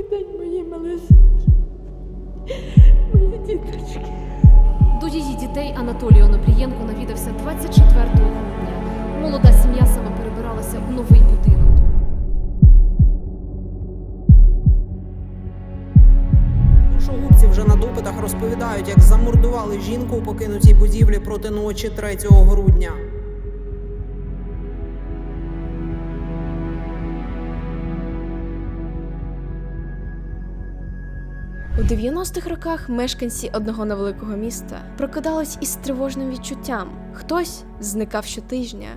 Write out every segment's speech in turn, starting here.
Добрий день, мої малесенькі. Мої діточки. До її дітей Анатолій Онопрієнко навідався 24 грудня. Молода сім'я саме перебиралася у новий будинок. Душогубці вже на допитах розповідають, як замордували жінку у покинутій будівлі проти ночі 3 грудня. У 90-х роках мешканці одного невеликого міста прокидались із тривожним відчуттям. Хтось зникав щотижня,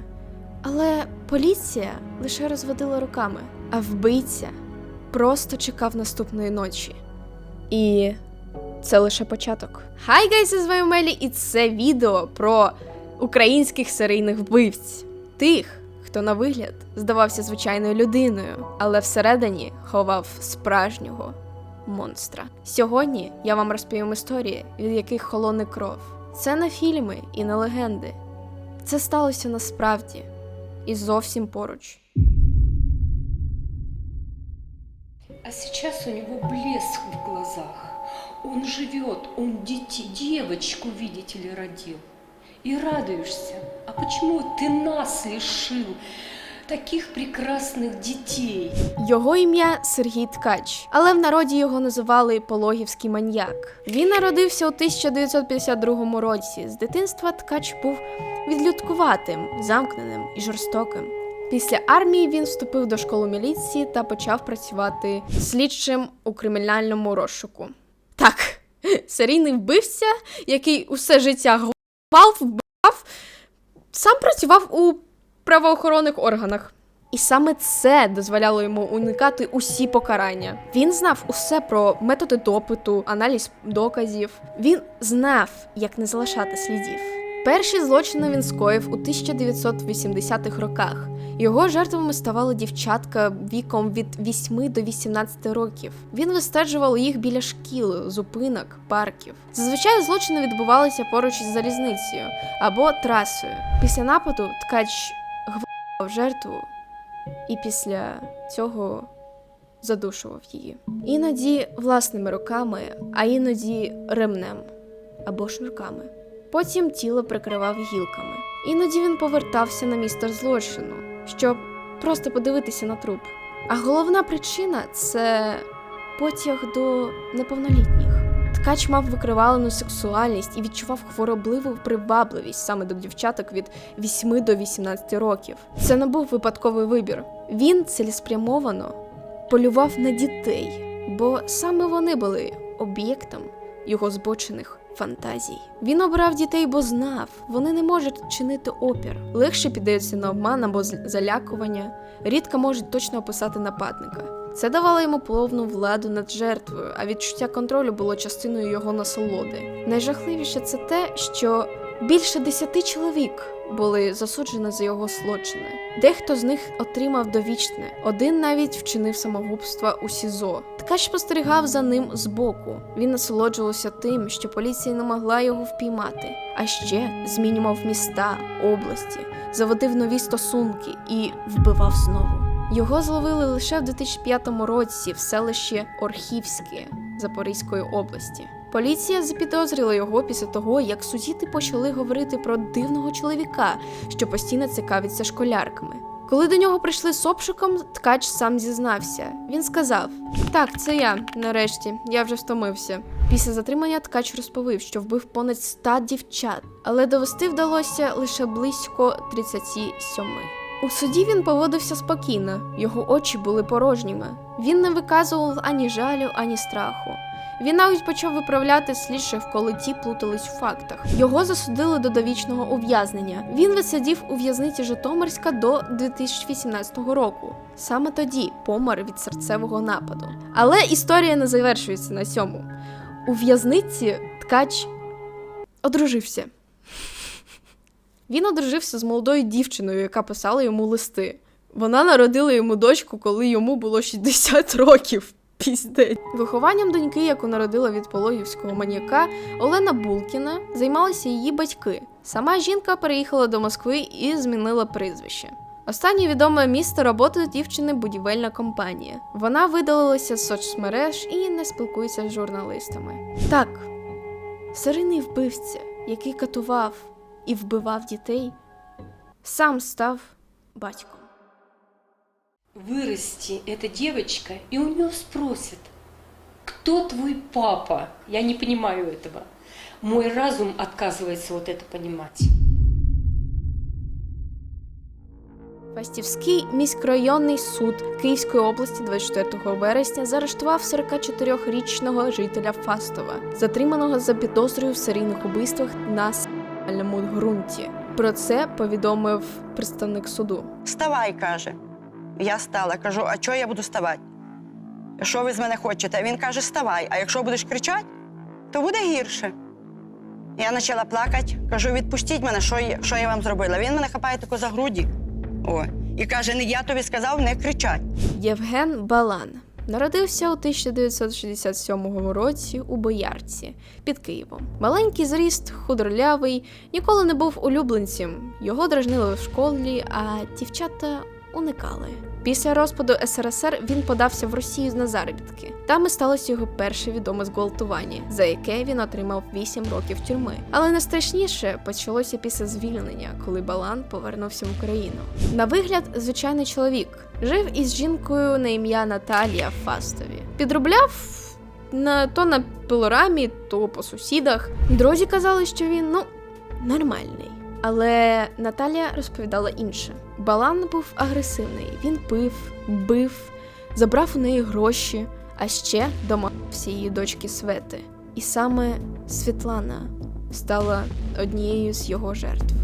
але поліція лише розводила руками, а вбивця просто чекав наступної ночі. І це лише початок. Хай гайси, з вами Мелі, і це відео про українських серійних вбивць. Тих, хто на вигляд здавався звичайною людиною, але всередині ховав справжнього монстра. Сьогодні я вам розповім історії, від яких холоне кров. Це не фільми і не легенди. Це сталося насправді і зовсім поруч. А сейчас у него блеск в глазах. Он живет, он дети, девочку, видите ли, родил. И радуешься. А почему ты нас лишил таких прекрасных детей? Його ім'я Сергій Ткач, але в народі його називали Пологівський маньяк. Він народився у 1952 році. З дитинства Ткач був відлюдкуватим, замкненим і жорстоким. Після армії він вступив до школи міліції та почав працювати слідчим у кримінальному розшуку. Так, серійний вбивця, який усе життя гвалтував, вбивав, сам працював у правоохоронних органах. І саме це дозволяло йому уникати усі покарання. Він знав усе про методи допиту, аналіз доказів. Він знав, як не залишати слідів. Перші злочини він скоїв у 1980-х роках. Його жертвами ставали дівчатка віком від 8 до 18 років. Він вистежував їх біля шкіл, зупинок, парків. Зазвичай злочини відбувалися поруч із залізницею або трасою. Після нападу ткач гвалтував жертву і після цього задушував її. Іноді власними руками, а іноді ремнем або шнурками. Потім тіло прикривав гілками. Іноді він повертався на місце злочину, щоб просто подивитися на труп. А головна причина це потяг до неповнолітніх. Ткач мав викривалену сексуальність і відчував хворобливу привабливість саме до дівчаток від 8 до 18 років. Це не був випадковий вибір. Він цілеспрямовано полював на дітей, бо саме вони були об'єктом його збочених фантазій. Він обрав дітей, бо знав, вони не можуть чинити опір, легше піддаються на обман або залякування, рідко можуть точно описати нападника. Це давало йому повну владу над жертвою, а відчуття контролю було частиною його насолоди. Найжахливіше це те, що більше десяти чоловік були засуджені за його злочини. Дехто з них отримав довічне, один навіть вчинив самогубство у СІЗО. Ткач спостерігав за ним збоку. Він насолоджувався тим, що поліція не могла його впіймати, а ще змінював міста, області, заводив нові стосунки і вбивав знову. Його зловили лише в 2005 році в селищі Орхівське Запорізької області. Поліція запідозрила його після того, як сусіди почали говорити про дивного чоловіка, що постійно цікавиться школярками. Коли до нього прийшли з обшуком, ткач сам зізнався. Він сказав: Так, це я, нарешті, я вже втомився. Після затримання ткач розповів, що вбив понад 100 дівчат, але довести вдалося лише близько 37. У суді він поводився спокійно, його очі були порожніми. Він не виказував ані жалю, ані страху. Він навіть почав виправляти слідчих, коли ті плутались у фактах. Його засудили до довічного ув'язнення. Він висадів у в'язниці Житомирська до 2018 року. Саме тоді помер від серцевого нападу. Але історія не завершується на цьому. У в'язниці ткач одружився. Він одружився з молодою дівчиною, яка писала йому листи. Вона народила йому дочку, коли йому було 60 років. Піздець. Вихованням доньки, яку народила від пологівського маніяка, Олена Булкіна, займалися її батьки. Сама жінка переїхала до Москви і змінила прізвище. Останнє відоме місце роботи дівчини будівельна компанія. Вона видалилася з соцмереж і не спілкується з журналістами. Так, серийний вбивця, який катував і вбивав дітей, сам став батьком. Вырасти эта девочка, и у нее спросят, кто твой папа? Я не понимаю этого. Мой разум отказывается вот это понимать. Фастівський міськрайонний суд Київської області 24 вересня заарештував 44-річного жителя Фастова, затриманого за підозрою в серійних убивствах на сексуальному ґрунті. Про це повідомив представник суду. Вставай, каже. Я стала. Кажу, а чого я буду ставати? Що ви з мене хочете? Він каже, ставай, а якщо будеш кричати, то буде гірше. Я почала плакати, кажу, відпустіть мене, що я, що я вам зробила. Він мене хапає тако за груді. О. І каже, не я тобі сказав не кричать. Євген Балан народився у 1967 році у Боярці під Києвом. Маленький зріст, худорлявий, ніколи не був улюбленцем. Його дражнили в школі, а дівчата уникали. Після розпаду СРСР він подався в Росію на заробітки. Там і сталося його перше відоме зґвалтування, за яке він отримав 8 років тюрми. Але найстрашніше почалося після звільнення, коли Балан повернувся в Україну. На вигляд, звичайний чоловік жив із жінкою на ім'я Наталія Фастові. Підробляв на то на пилорамі, то по сусідах. Друзі казали, що він ну нормальний. Але Наталія розповідала інше. Балан був агресивний. Він пив, бив, забрав у неї гроші, а ще домагався її дочки Свети. І саме Світлана стала однією з його жертв.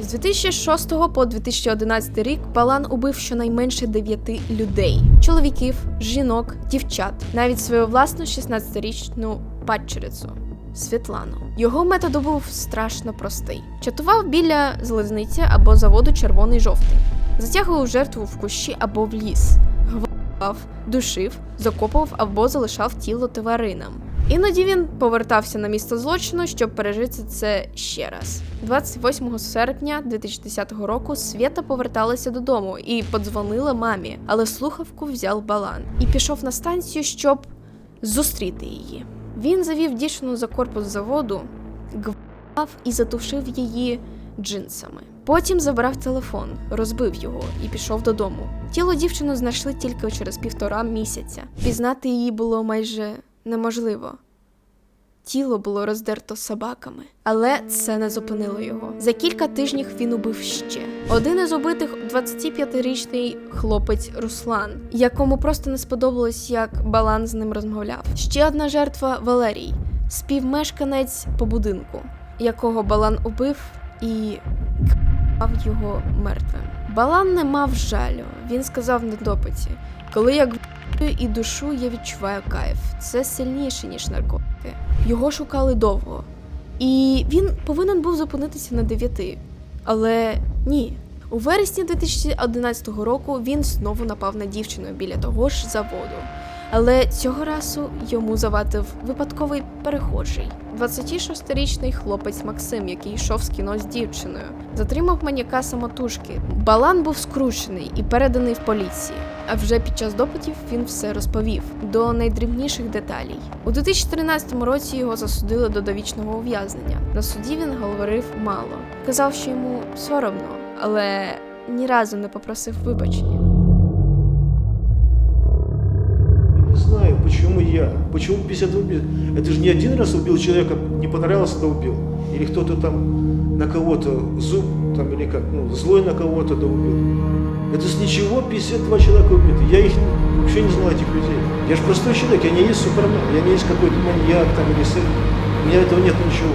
З 2006 по 2011 рік Балан убив щонайменше 9 людей: чоловіків, жінок, дівчат, навіть свою власну 16-річну падчерицю. Світлану. Його метод був страшно простий: чатував біля залізниці або заводу червоний жовтий, затягував жертву в кущі або в ліс, гвалтував, душив, закопував або залишав тіло тваринам. Іноді він повертався на місце злочину, щоб пережити це ще раз. 28 серпня 2010 року Свята поверталася додому і подзвонила мамі, але слухавку взяв балан і пішов на станцію, щоб зустріти її. Він завів дівчину за корпус заводу, гвав і затушив її джинсами. Потім забрав телефон, розбив його і пішов додому. Тіло дівчини знайшли тільки через півтора місяця. Пізнати її було майже неможливо. Тіло було роздерто собаками, але це не зупинило його. За кілька тижнів він убив ще. Один із убитих 25-річний хлопець Руслан, якому просто не сподобалось, як Балан з ним розмовляв. Ще одна жертва Валерій, співмешканець по будинку, якого Балан убив і кав його мертвим. Балан не мав жалю. Він сказав на допиті: коли я гвалтую і душу, я відчуваю кайф. Це сильніше, ніж наркотики. Його шукали довго. І він повинен був зупинитися на дев'яти. Але ні. У вересні 2011 року він знову напав на дівчину біля того ж заводу. Але цього разу йому завадив випадковий перехожий. 26-річний хлопець Максим, який йшов з кіно з дівчиною, затримав маніяка самотужки. Балан був скручений і переданий в поліції. А вже під час допитів він все розповів до найдрібніших деталей. У 2013 році його засудили до довічного ув'язнення. На суді він говорив мало. Казав, що йому соромно, але ні разу не попросив вибачення. Почему я, почему 52 убил. Это же не один раз убил человека, не понравился, да убил. Или кто-то там на кого-то зуб, там, или как, ну, злой на кого-то, да убил. Это с ничего 52 человека убиты. Я их вообще не знал, этих людей. Я же простой человек, я не есть супермен, я не есть какой-то маньяк там или сын. У меня этого нет ничего.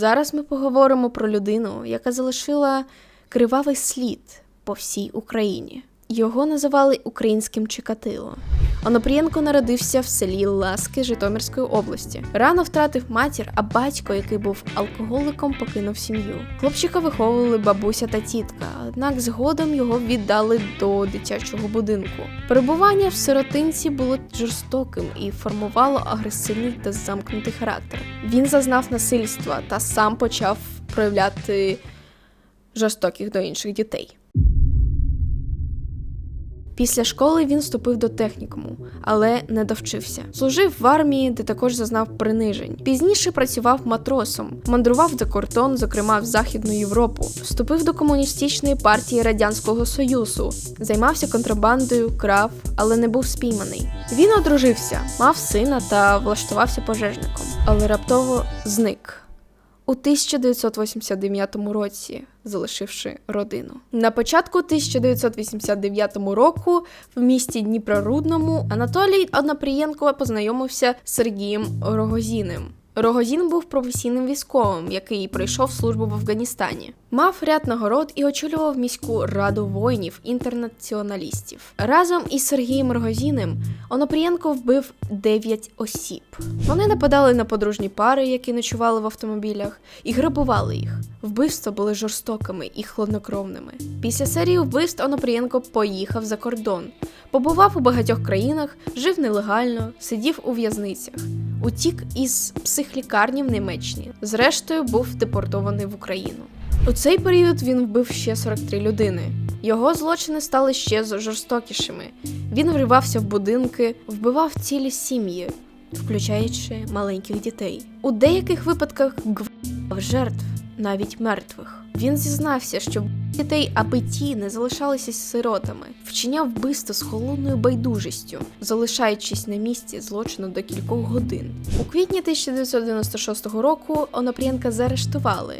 Зараз ми поговоримо про людину, яка залишила кривавий слід по всій Україні. Його називали українським Чикатило. Онопрієнко народився в селі Ласки Житомирської області. Рано втратив матір, а батько, який був алкоголиком, покинув сім'ю. Хлопчика виховували бабуся та тітка, однак згодом його віддали до дитячого будинку. Перебування в сиротинці було жорстоким і формувало агресивний та замкнутий характер. Він зазнав насильства та сам почав проявляти жорстоких до інших дітей. Після школи він вступив до технікуму, але не довчився. Служив в армії, де також зазнав принижень. Пізніше працював матросом, мандрував за кордон, зокрема в Західну Європу. Вступив до комуністичної партії Радянського Союзу, займався контрабандою, крав, але не був спійманий. Він одружився, мав сина та влаштувався пожежником, але раптово зник. У 1989 році, залишивши родину. На початку 1989 року в місті Дніпрорудному Анатолій Однопрієнко познайомився з Сергієм Рогозіним. Рогозін був професійним військовим, який пройшов службу в Афганістані. Мав ряд нагород і очолював міську раду воїнів інтернаціоналістів. Разом із Сергієм Рогозіним Онопрієнко вбив 9 осіб. Вони нападали на подружні пари, які ночували в автомобілях, і грабували їх. Вбивства були жорстокими і хладнокровними. Після серії вбивств Онопрієнко поїхав за кордон, побував у багатьох країнах, жив нелегально, сидів у в'язницях. Утік із психлікарні в Німеччині. Зрештою, був депортований в Україну. У цей період він вбив ще 43 людини. Його злочини стали ще жорстокішими. Він вривався в будинки, вбивав цілі сім'ї, включаючи маленьких дітей. У деяких випадках гвалтував жертв, навіть мертвих. Він зізнався, що дітей, аби ті не залишалися сиротами, вчиняв вбивство з холодною байдужістю, залишаючись на місці злочину до кількох годин. У квітні 1996 року Онопрієнка заарештували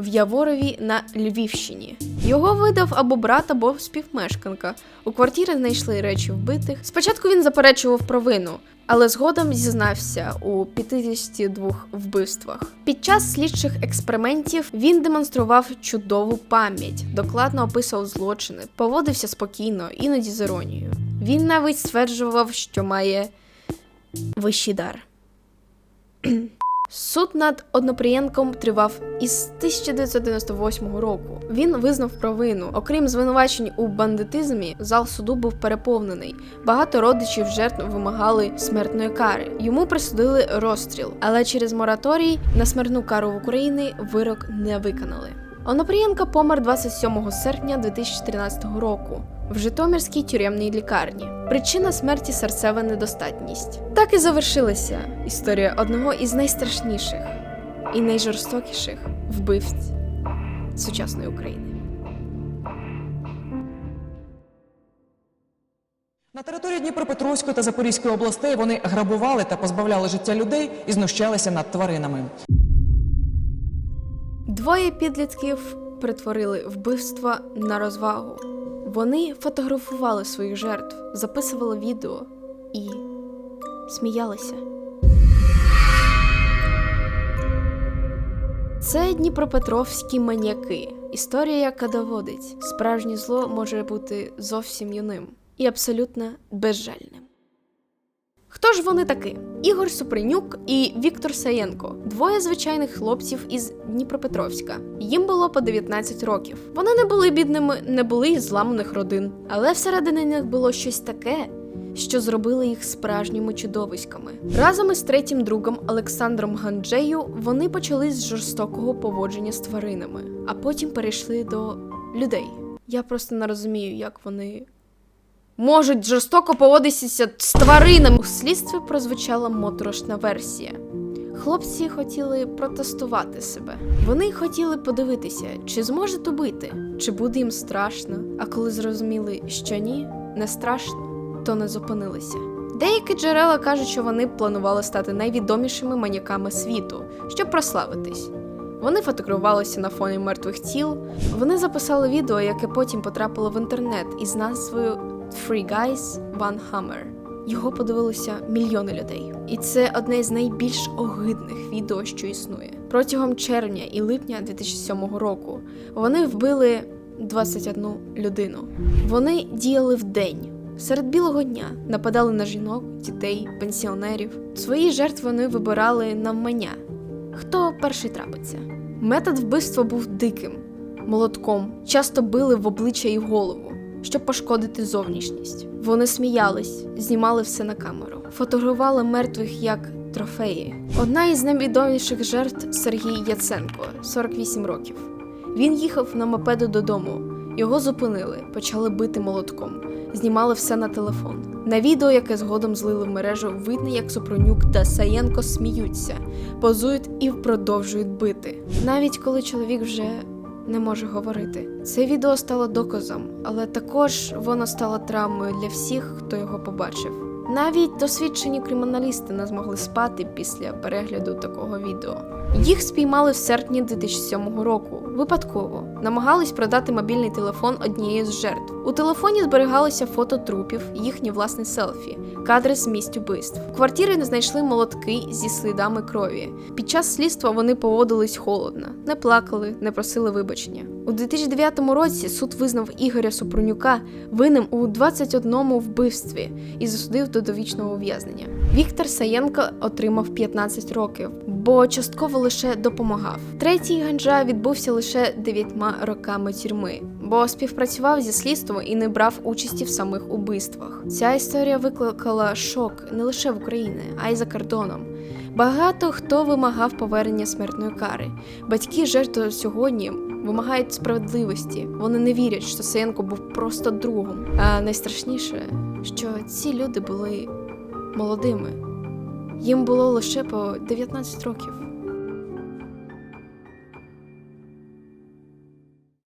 в Яворові на Львівщині. Його видав або брат, або співмешканка. У квартирі знайшли речі вбитих. Спочатку він заперечував провину, але згодом зізнався у 52 вбивствах. Під час слідчих експериментів він демонстрував чудову пам'ять, докладно описував злочини, поводився спокійно, іноді з іронією. Він навіть стверджував, що має вищий дар. Суд над Однопрієнком тривав із 1998 року. Він визнав провину. Окрім звинувачень у бандитизмі, зал суду був переповнений. Багато родичів жертв вимагали смертної кари. Йому присудили розстріл, але через мораторій на смертну кару в Україні вирок не виконали. Онопрієнко помер 27 серпня 2013 року в Житомирській тюремній лікарні. Причина смерті серцева недостатність. Так і завершилася історія одного із найстрашніших і найжорстокіших вбивць сучасної України. На території Дніпропетровської та Запорізької областей вони грабували та позбавляли життя людей і знущалися над тваринами. Двоє підлітків перетворили вбивства на розвагу. Вони фотографували своїх жертв, записували відео і сміялися. Це Дніпропетровські маньяки. Історія, яка доводить, справжнє зло може бути зовсім юним і абсолютно безжальним. Хто ж вони таки? Ігор Супринюк і Віктор Саєнко двоє звичайних хлопців із Дніпропетровська. Їм було по 19 років. Вони не були бідними, не були із зламаних родин, але всередині них було щось таке, що зробило їх справжніми чудовиськами. Разом із третім другом Олександром Ганджею вони почали з жорстокого поводження з тваринами, а потім перейшли до людей. Я просто не розумію, як вони можуть жорстоко поводитися з тваринами. У слідстві прозвучала моторошна версія. Хлопці хотіли протестувати себе. Вони хотіли подивитися, чи зможуть убити, чи буде їм страшно. А коли зрозуміли, що ні, не страшно, то не зупинилися. Деякі джерела кажуть, що вони планували стати найвідомішими маньяками світу, щоб прославитись. Вони фотографувалися на фоні мертвих тіл. Вони записали відео, яке потім потрапило в інтернет із назвою Three Guys, One Hammer. Його подивилися мільйони людей. І це одне з найбільш огидних відео, що існує. Протягом червня і липня 2007 року вони вбили 21 людину. Вони діяли вдень, Серед білого дня нападали на жінок, дітей, пенсіонерів. Свої жертви вони вибирали навмання. Хто перший трапиться? Метод вбивства був диким, молотком, часто били в обличчя і голову, щоб пошкодити зовнішність. Вони сміялись, знімали все на камеру, фотографували мертвих як трофеї. Одна із найвідоміших жертв Сергій Яценко, 48 років. Він їхав на мопеду додому. Його зупинили, почали бити молотком, знімали все на телефон. На відео, яке згодом злили в мережу, видно, як Супронюк та Саєнко сміються, позують і продовжують бити. Навіть коли чоловік вже не може говорити. Це відео стало доказом, але також воно стало травмою для всіх, хто його побачив. Навіть досвідчені криміналісти не змогли спати після перегляду такого відео. Їх спіймали в серпні 2007 року. Випадково намагались продати мобільний телефон однієї з жертв. У телефоні зберігалися фото трупів, їхні власні селфі, кадри з місць убивств. В квартирі не знайшли молотки зі слідами крові. Під час слідства вони поводились холодно, не плакали, не просили вибачення. У 2009 році суд визнав Ігоря Супрунюка винним у 21 вбивстві і засудив до довічного ув'язнення. Віктор Саєнко отримав 15 років, бо частково лише допомагав. Третій ганджа відбувся лише 9 роками тюрми, бо співпрацював зі слідством і не брав участі в самих убивствах. Ця історія викликала шок не лише в Україні, а й за кордоном. Багато хто вимагав повернення смертної кари. Батьки жертв сьогодні вимагають справедливості. Вони не вірять, що Саєнко був просто другом. А найстрашніше, що ці люди були молодими. Їм було лише по 19 років.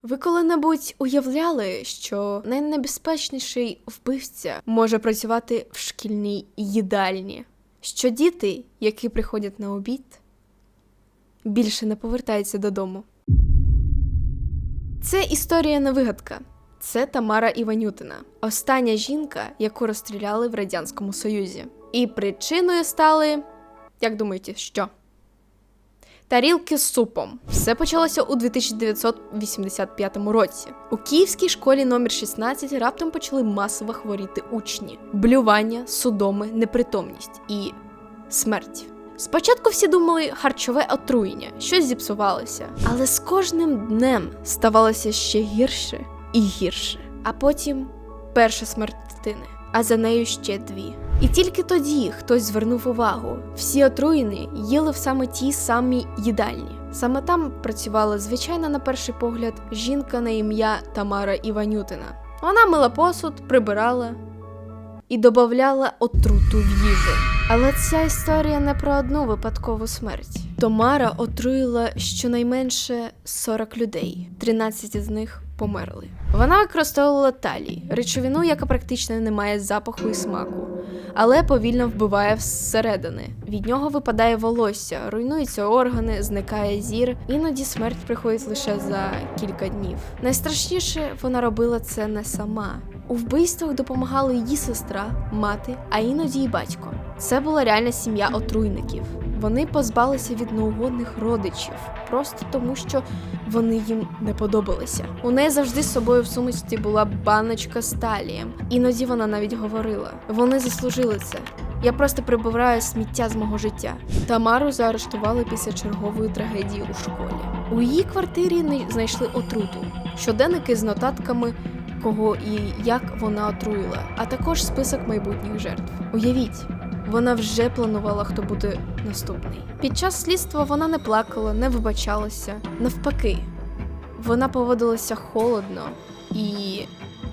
Ви коли-небудь уявляли, що найнебезпечніший вбивця може працювати в шкільній їдальні? Що діти, які приходять на обід, більше не повертаються додому. Це історія не вигадка. Це Тамара Іванютина, остання жінка, яку розстріляли в Радянському Союзі. І причиною стали, як думаєте, що? Тарілки з супом. Все почалося у 2985 році. У київській школі номер 16 раптом почали масово хворіти учні: блювання, судоми, непритомність і смерть. Спочатку всі думали харчове отруєння, щось зіпсувалося, але з кожним днем ставалося ще гірше і гірше. А потім перша смерть дитини, а за нею ще дві. І тільки тоді хтось звернув увагу: всі отруєні їли в саме тій самій їдальні. Саме там працювала звичайна, на перший погляд, жінка на ім'я Тамара Іванютина. Вона мила посуд, прибирала і додавала отруту в їжу. Але ця історія не про одну випадкову смерть. Тамара отруїла щонайменше 40 людей, 13 з них померли. Вона використовувала талій, речовину, яка практично не має запаху і смаку, але повільно вбиває всередини. Від нього випадає волосся, руйнуються органи, зникає зір. Іноді смерть приходить лише за кілька днів. Найстрашніше вона робила це не сама. У вбивствах допомагали її сестра, мати, а іноді й батько. Це була реальна сім'я отруйників. Вони позбалися від неугодних родичів, просто тому, що вони їм не подобалися. У неї завжди з собою в сумочці була баночка з талієм. Іноді вона навіть говорила: вони заслужили це. Я просто прибираю сміття з мого життя. Тамару заарештували після чергової трагедії у школі. У її квартирі не знайшли отруту, щоденники з нотатками кого і як вона отруїла, а також список майбутніх жертв. Уявіть, вона вже планувала, хто буде наступний. Під час слідства вона не плакала, не вибачалася. Навпаки, вона поводилася холодно і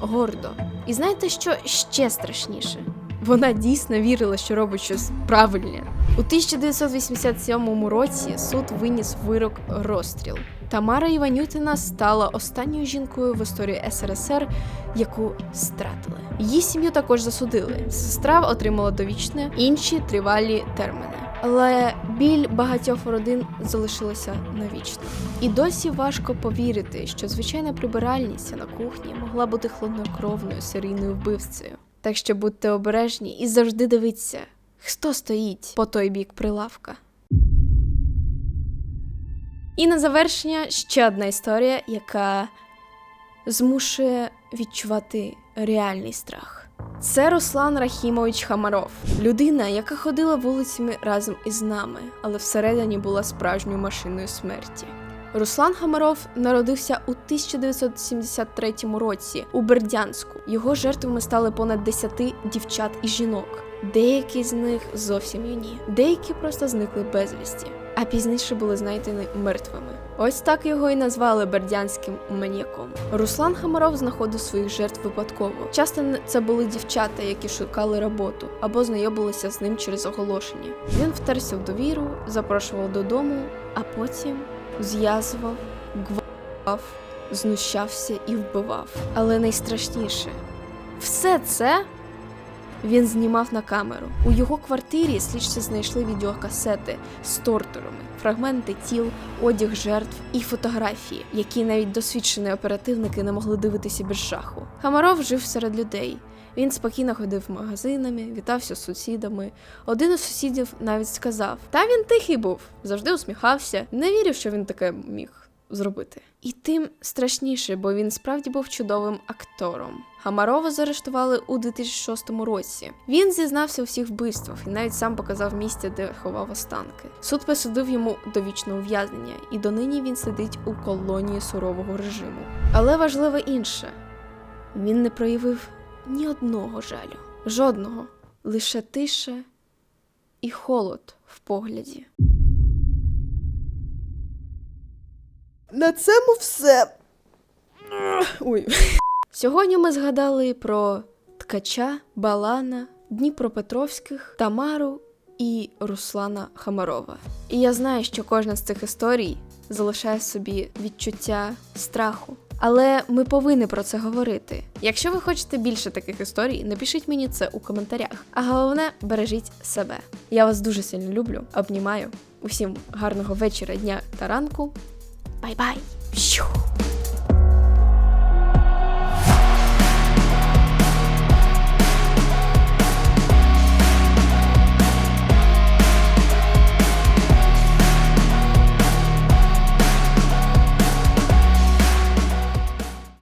гордо. І знаєте, що ще страшніше? Вона дійсно вірила, що робить щось правильне. У 1987 році суд виніс вирок розстріл. Тамара Іванютина стала останньою жінкою в історії СРСР, яку стратили. Її сім'ю також засудили. Сестра отримала довічне, інші тривалі терміни. Але біль багатьох родин залишилася навічно. І досі важко повірити, що звичайна прибиральниця на кухні могла бути хладнокровною серійною вбивцею. Так що будьте обережні і завжди дивіться, хто стоїть по той бік прилавка. І на завершення ще одна історія, яка змушує відчувати реальний страх. Це Руслан Рахімович Хамаров, людина, яка ходила вулицями разом із нами, але всередині була справжньою машиною смерті. Руслан Хамаров народився у 1973 році у Бердянську. Його жертвами стали понад 10 дівчат і жінок. Деякі з них зовсім юні, деякі просто зникли безвісті, а пізніше були знайдені мертвими. Ось так його і назвали бердянським маньяком. Руслан Хамаров знаходив своїх жертв випадково. Часто це були дівчата, які шукали роботу або знайомилися з ним через оголошення. Він втерся в довіру, запрошував додому, а потім зв'язував, гвалтував, знущався і вбивав. Але найстрашніше все це він знімав на камеру. У його квартирі слідчі знайшли відеокасети з торторами, фрагменти тіл, одяг жертв і фотографії, які навіть досвідчені оперативники не могли дивитися без жаху. Хамаров жив серед людей. Він спокійно ходив магазинами, вітався з сусідами. Один із сусідів навіть сказав: Та він тихий був, завжди усміхався. Не вірив, що він таке міг зробити. І тим страшніше, бо він справді був чудовим актором. Хамарова заарештували у 2006 році. Він зізнався у всіх вбивствах і навіть сам показав місце, де ховав останки. Суд присудив йому довічне ув'язнення, і донині він сидить у колонії сурового режиму. Але важливе інше: він не проявив ні одного жалю, жодного, лише тиша і холод в погляді. На цьому все. Ой. Сьогодні ми згадали про ткача, Балана, Дніпропетровських, Тамару і Руслана Хамарова. І я знаю, що кожна з цих історій залишає собі відчуття страху. Але ми повинні про це говорити. Якщо ви хочете більше таких історій, напишіть мені це у коментарях. А головне, бережіть себе. Я вас дуже сильно люблю, обнімаю. Усім гарного вечора, дня та ранку. 拜拜。咻。